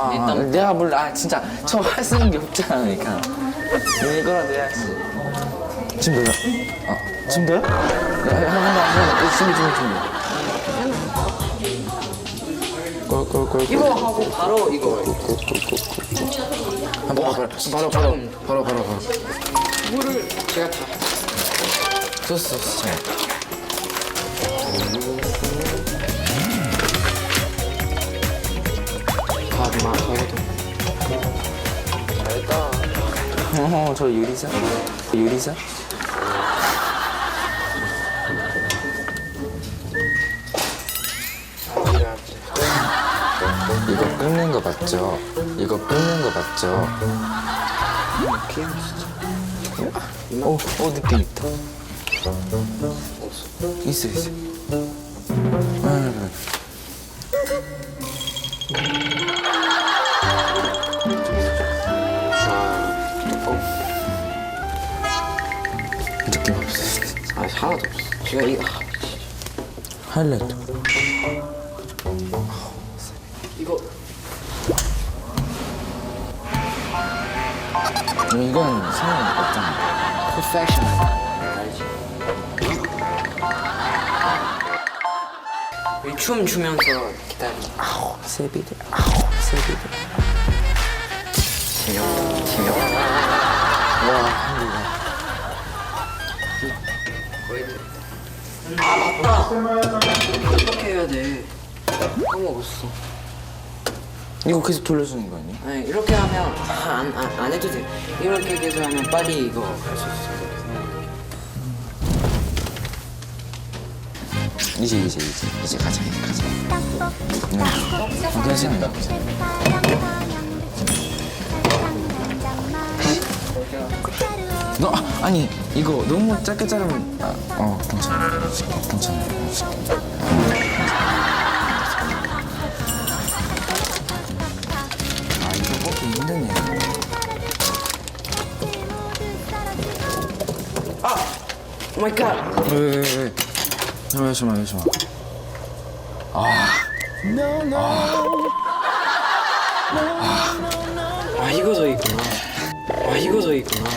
아, 일단 내가 몰라. 아, 진짜 저할수 있는 게 없잖아, 그러니까. 이거라도 해야지. 지금 너야? 아, 지금 너야? 야, 한번 더, 한번 더. 준비, 준비, 준비. 꼴꼴꼴. 이거 하고 바로 이거 바로 바로 바로 바로 바로 바로 바로. 물을 제가 다 소스 소스 잘. 가마 가고도 잘했다. 어, 저 유리사? 유리사? 이거 끓는 거 맞죠? 이거 끓는 거 맞죠? 진짜 오, 오 느낌 있다. 있어 있어. 아, 그래. 아 느낌 없어. 아 하나도 없어 제가 이거 아, 하이라이트. 이거 이건 상관 없잖아. 퍼펙션 알지? 우리 춤 추면서 기다리 아우 세비들. 아우 세비들. 재영 재영 와 아 어떻게 해야 돼 까먹었어 이거 계속 돌려주는 거 아니야? 아니 이렇게 하면 아, 안, 안, 안 해도 돼 이렇게 계속 하면 빨리 이거 할 수 있어 이제 이제 이제 이제 가자 가자. 응. 어, 괜찮아. 너 아, 아니 이거 너무 짧게 자르면 아, 어 괜찮아. 괜찮아. 아 이거 먹기 힘드네. 오 마이 갓. 왜왜왜 잠깐만 잠깐만 아 이거 더 있구나. 아 이거 더 있구나